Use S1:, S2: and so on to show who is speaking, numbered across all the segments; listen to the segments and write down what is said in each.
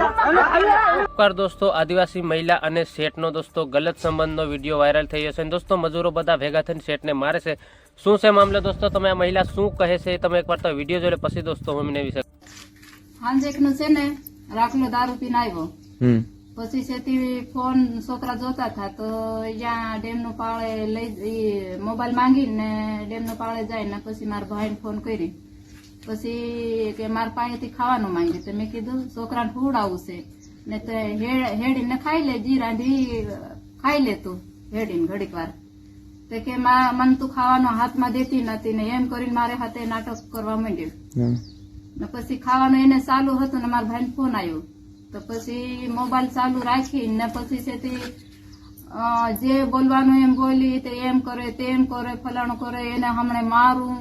S1: નમસ્કાર દોસ્તો આદિવાસી મહિલા અને શેઠનો દોસ્તો ગલત સંબંધનો વીડિયો વાયરલ થઈ છે. દોસ્તો મજૂરો બધા ભેગા થઈને શેઠને મારે છે. શું છે મામલે દોસ્તો? તમે આ મહિલા શું કહે છે એ તમે એકવાર તો વીડિયો જોઈ પછી દોસ્તો હું એમને વિશે
S2: હાંજેકનો છે ને રાખલો દારૂ પીને આવ્યો. પછી છેતી ફોન છોકરા જોતા હતા તો અહીંયા ડેમનું પાળે લઈ મોબાઈલ માંગીને ડેમનું પાળે જાય ને પછી મારા ભાઈને ફોન કરી. પછી કે મારા પાસેથી ખાવાનું માંગ્યું તો મેં કીધું છોકરાને ફૂડાવું છે ને તો હેડીને ખાઈ લે જી રાંધી ખાઈ લે તું હેડીને ઘડીક વાર. તો કે મા- મને તું ખાવાનો હાથમાં દેતી નથી ને એમ કરીને મારે હાથે નાટક કરવા માંડ્યું. ને પછી ખાવાનું એને ચાલુ હતું ને મારા ભાઈને ફોન આવ્યો તો પછી મોબાઈલ ચાલુ રાખી ને પછી છે તે જે બોલવાનું એમ બોલી તે એમ કરે, તેમ કરે, ફલાણું કરે, એને હમણાં મારું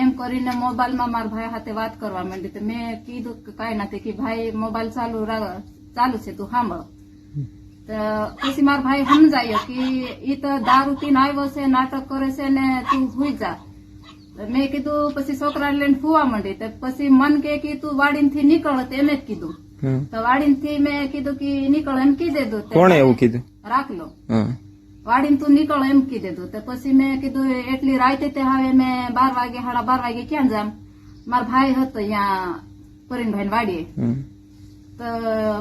S2: એમ કરીને મોબાઈલમાં મારા ભાઈ સાથે વાત કરવા માંડી. તો મેં કીધું કે કાંઈ નથી કે ભાઈ મોબાઈલ ચાલુ ચાલુ છે, તું સાંભળ. તો પછી મારા ભાઈ સમજાયો કે ઈ તો દારૂ પીને આવ્યો છે, નાટક કરે છે ને તું હુઈ જા. મેં કીધું, પછી છોકરા લઈને ફુવા માંડી. તો પછી મન કે તું વાડીથી નીકળ તો એમ જ કીધું. તો વાડીથી મેં કીધું કે નીકળ એમ કી દીધું
S3: કોણે એવું કીધું?
S2: રાખલો
S3: હા.
S2: વાડીને તું નીકળ એમ કી દીધું તો. પછી મેં કીધું એટલી રાતે તે હવે મેં બાર વાગે સાડા બાર વાગે ક્યાં જામ? મારા ભાઈ હતો અહીંયા પરીનભાઈ વાડીએ. તો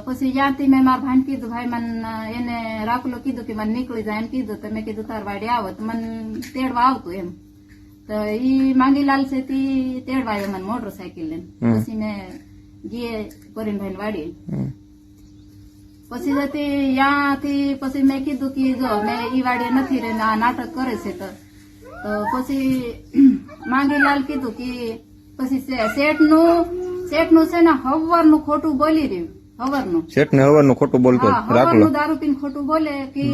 S2: પછી ત્યાંથી મેં મારા ભાઈને કીધું ભાઈ મને એને રાખલો કીધું કે મને નીકળી જાય એમ કીધું તો મેં કીધું તાર વાડી આવો. તો મને તેડવા આવતું એમ. તો ઈ માંગીલાલ છે તી તેડવા આવ્યો મને મોટરસાયકલ લઈને. પછી મેં પછી જતી ત્યાંથી પછી મેં કીધું કે જો મેં ઈ વાડીએ નથી રે આ નાટક કરે છે તો. પછી માંગીલાલ કીધું કે પછી શેઠનું શેઠનું છે ને હવરનું ખોટું બોલી રહ્યું હવરનું
S3: શેઠ ખોટું બોલતો રાખલો.
S2: દારૂ પીને ખોટું બોલે કે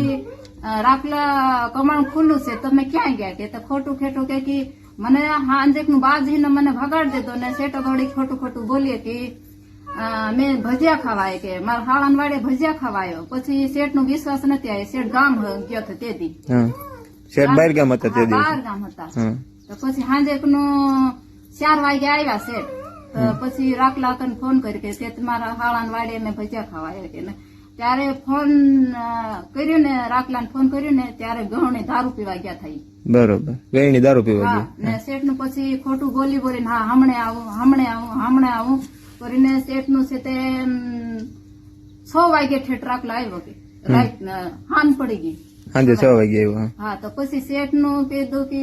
S2: રાખલા કમાણ ખુલ્લું છે તમે ક્યાં ગયા? કે તો ખોટું ખેટું કે મને હાંજેકનું બાજીને મને ભગાડ દેતો ને શેઠો થોડી ખોટું ખોટું બોલીએ કે મેં ભજીયા ખાવાય કે મારા હાળાન વાડે ભજીયા ખાવાયો. પછી શેઠનું વિશ્વાસ નથી આવ્યો. શેઠ ગામ ગયો હતો તે દી.
S3: શેઠ બહાર ગામ હતા તે દિવસે.
S2: ગામ હતા. તો પછી હાંજેકનું ચાર વાગે આવ્યા શેઠ. પછી રાખલા તને ફોન કરી કે શેઠ મારા હાળાન વાડે મેં ભજીયા ખાવાય કે ત્યારે ફોન કર્યું ને રાખલાને ફોન કર્યો ને ત્યારે ગહણે દારૂ પીવા ગયા થઈ
S3: બરોબર. વેણી દારૂ પીવા
S2: હા ને શેઠનું પછી ખોટું બોલી બોલીને હા હમણે આવું હમણે આવું હમણે આવું કરીને શેઠનું છે તે છ વાગે ઠેઠ રાખલા આવ્યો કે. રાત હાન પડી ગઈ.
S3: સાંજે છ વાગે આવ્યો હા.
S2: તો પછી શેઠનું કીધું કે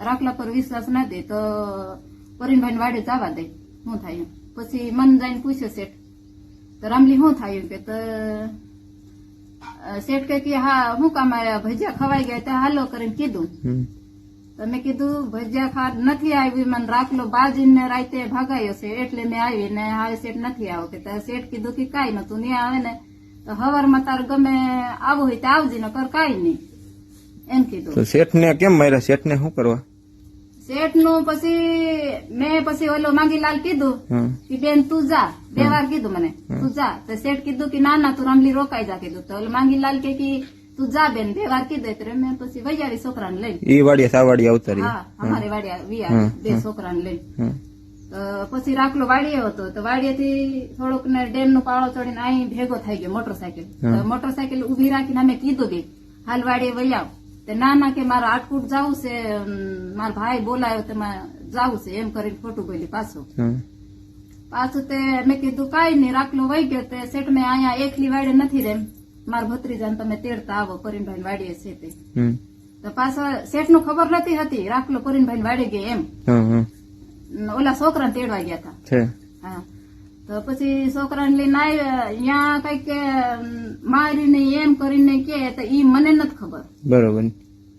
S2: રાખલા પર વિશ્વાસ નથી તો પરિણભાઈ વાડે જવા દે. શું થાય પછી મન જઈને પૂછ્યો શેઠ તો રામલી શું થયું કે તો શેઠ કે હા હું કામ આવ્યા ભજીયા ખવાઈ ગયા તો હાલો કરીને કીધું. તમે કીધું ભજીયા ખા નથી આવી મને રાખલો બાજીને રાતે ભાગાયો છે એટલે મેં આવી ને હવે શેઠ નથી આવો કે શેઠ કીધું કે કાંઈ નતું નહીં આવે ને. તો હવારમાં તારે ગમે આવું હોય તો આવજે ને કર કાંઈ નહીં. એમ કીધું.
S3: તો શેઠ ને કેમ માર્યા? શેઠ ને શું કરવા?
S2: શેઠનું પછી મેં પછી ઓલો માંગીલાલ કીધું કે બેન તું જા. બે વાર કીધું મને. તું જા. તો શેઠ કીધું કે ના ના તું રામલી રોકાઈ જા કીધું. તો ઓલો માંગીલાલ કે તું જા બેન બે વાર કીધું એટલે મેં પછી વૈયારી છોકરાને લઈ
S3: ઈ વાડિયા સા વાડિયા ઉતારી
S2: હા અમારે વાડિયા વિયા બે છોકરાને
S3: લઈ.
S2: તો પછી રાખલો વાડીએ હતો. તો વાડીએથી થોડુંક ને ડેમનું પાળો ચડીને અહીં ભેગો થઈ ગયો મોટરસાયકલ તો મોટરસાયકલ ઊભી રાખીને અમે કીધું કે હાલ વાડીએ વહી આવ. તો ના ના કે મારે આટકુટ જવું છે મારા ભાઈ બોલાયો તેમાં જવું છે એમ કરીને ખોટું બોલી પાછું. પાછું તે મેં કીધું કઈ નહીં રાખલો વહી ગયો. તે સેટ મેં અહીંયા એકલી વાડે નથી રેમ. મારા ભત્રીજાને તમે તેડતા આવો કરીનભાઈ વાડીએ છે તે. તો પાછા શેઠનું ખબર નથી હતી રાખલો કરીનભાઈ વાડે ગયા એમ. ઓલા છોકરાને તેડવા ગયા હતા હા. તો પછી છોકરાને લઈને આવ્યા. અહીંયા કંઈક મારીને એમ કરીને કે તો ઈ મને નથી ખબર.
S3: બરોબર.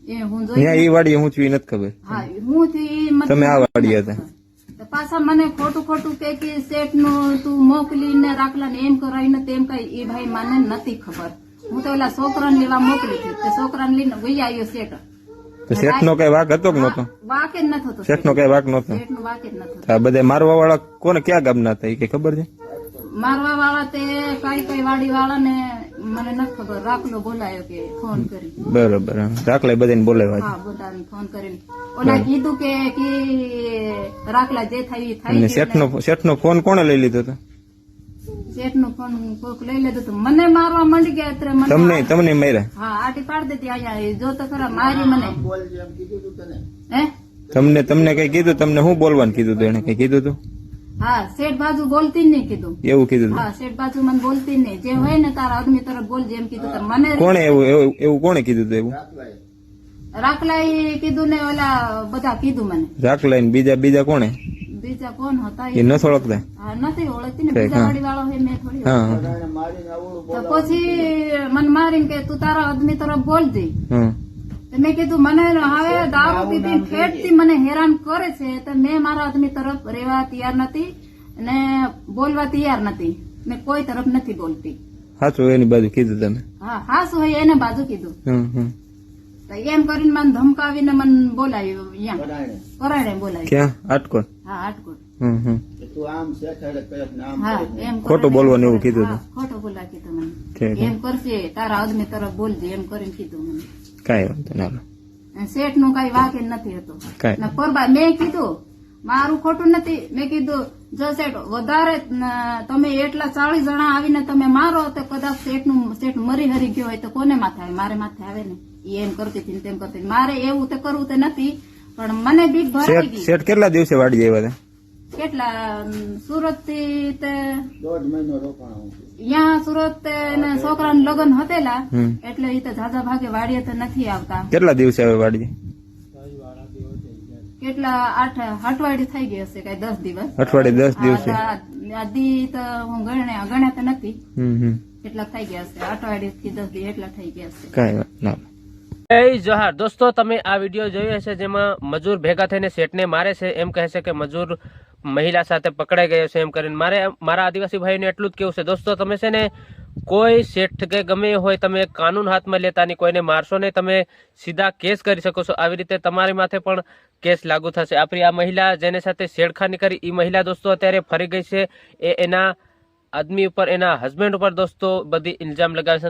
S2: એ હું જોઈ
S3: હું છું નથી ખબર.
S2: હા હું થી
S3: તમે આ વાડીએ હતા.
S2: પાછા મને ખોટું ખોટું કે કે શેઠનું તું મોકલીને રાખલા ને એમ કરાવીને તેમ કઈ એ ભાઈ મને નથી ખબર. હું તો ઓલા છોકરાને લેવા મોકલી હતી. તે છોકરાને લઈને વહી આવ્યો શેઠ.
S3: તો શેઠ નો કઈ વાક હતો કે નતો
S2: વાકે જ નથી થતો
S3: શેઠ નો કઈ વાક નતો શેઠનું આ બધા મારવા વાળા કોને ક્યાં ગામના હતા? ઈ કઈ ખબર છે?
S2: મારવા વાળા તે કઈ કઈ વાડી વાળા ને મને નથી ખબર. રાખલો બોલાયો કે ફોન કરી.
S3: બરોબર રાખલે બધાને બોલાવ્યા
S2: હા બોલાવીને ફોન કરીને. ઓલા કીધું કે રાખલા જે થાય એ
S3: અને
S2: નો
S3: શેઠનો શેઠનો ફોન કોણે લઈ લીધો હતો?
S2: શેઠનું ફોન કોક લઈ લીધું હતું. મને મારવા માંડી ગયા અત્યારે મને
S3: તમને તમને માર્યા.
S2: હા આટી પાડી દેતી અહીંયા. જો તો ખરા મારી મને. હે?
S3: તમને તમને કઈ કીધું? તમને શું બોલવાનું કીધું હતું એને કઈ કીધું હતું
S2: હા શેઠ બાજુ બોલતી નહીં કીધું.
S3: એવું કીધું
S2: હા શેઠ બાજુ મને બોલતી નહીં. જે હોય ને તારા આદમી તરફ બોલ જેમ કીધું તો મને
S3: કોણે એવું એવું કોણે કીધું હતું એવું?
S2: રાખલાઈ કીધું ને ઓલા બધા કીધું મને.
S3: રાખલા ને બીજા બીજા કોણે?
S2: બીજા કોણ હતા
S3: એ?
S2: ઈ?
S3: ઓળખતા.
S2: હા નથી ઓળખતી ને બીજા
S3: હા.
S2: વાળો હોય મેં થોડી તો પછી મને મારીને કે તું તારા આદમી તરફ બોલજે
S3: હા
S2: મેં કીધું મને હવે દારૂ પીધી ફેટથી મને હેરાન કરે છે તો મેં મારા આદમી તરફ રહેવા તૈયાર નથી અને બોલવા તૈયાર નથી. મેં કોઈ તરફ નથી બોલતી.
S3: હાચું એની બાજુ કીધું તમે.
S2: હા હા હોય એને બાજુ કીધું. તો એમ કરીને મને ધમકાવીને મને બોલાવ્યો અહીંયા પરાણે. બોલાવ્યો.
S3: ક્યાં? આટકોટ
S2: હા હાટકોટ.
S3: હમ હમ.
S2: હા એમ
S3: ખોટું બોલવાનું એવું કીધું
S2: ખોટું બોલા કીધું મને. એમ કરશે તારા આદમી તરફ બોલજે એમ કરીને કીધું મને.
S3: કઈ વાંધો ના
S2: શેઠનું કઈ વાકે નથી હતું. પરબા મેં કીધું મારું ખોટું નથી. મેં કીધું જો શેઠ વધારે તમે એટલા ચાલીસ જણા આવીને તમે મારો તો કદાચ શેઠનું શેઠ મરી હરી ગયો હોય તો કોને માથે આવે? મારે માથે આવે ને. એમ કરતી હતી તેમ કરતી મારે એવું તો કરવું તો નથી પણ મને બીક ભરાઈ
S3: શેઠ
S2: ગઈ
S3: શેઠ કેટલા દિવસે વાડી આવ્યા હતા?
S2: કેટલા સુરતથી તે અહીંયા સુરત તે ને છોકરાના લગ્ન હતેલા
S3: હમ.
S2: એટલે એ તો ઝાઝા ભાગે વાડીએ તો નથી આવતા.
S3: કેટલા દિવસે આવે વાડી
S2: કેટલા આઠ અઠવાડિયું થઈ ગયા હશે કઈ દસ દિવસ.
S3: અઠવાડિયે દસ દિવસે?
S2: આ- આ દી તો હું ગણ્યા ગણ્યા તો નથી.
S3: હમ હમ.
S2: કેટલા થઈ ગયા હશે? અઠવાડિયે થી દસ દિવસ એટલા થઈ ગયા હશે.
S3: કાંઈ ના.
S1: એ જોહાર. દોસ્તો, તમે આ વીડિયો જોયો હશે જેમાં મજૂર ભેગા થઈને શેઠને મારે છે. એમ કહે છે કે મજૂર મહિલા સાથે પકડાઈ ગયો છે એમ કરીને. મારે, મારા આદિવાસી ભાઈઓને એટલું જ કેવું છે. દોસ્તો, તમે છે ને કોઈ શેઠ કે ગમે હોય તમે કાનૂન હાથમાં લેતા નહીં, કોઈને મારશો નહીં, તમે સીધા કેસ કરી શકો છો. આવી રીતે તમારી માથે પણ કેસ લાગુ થશે. આપણી આ મહિલા જેને સાથે છેડખાની કરી એ મહિલા દોસ્તો અત્યારે ફરી ગઈ છે. એ એના આદમી ઉપર, એના હસબન્ડ ઉપર દોસ્તો બધી ઇલ્ઝામ લગાવે છે.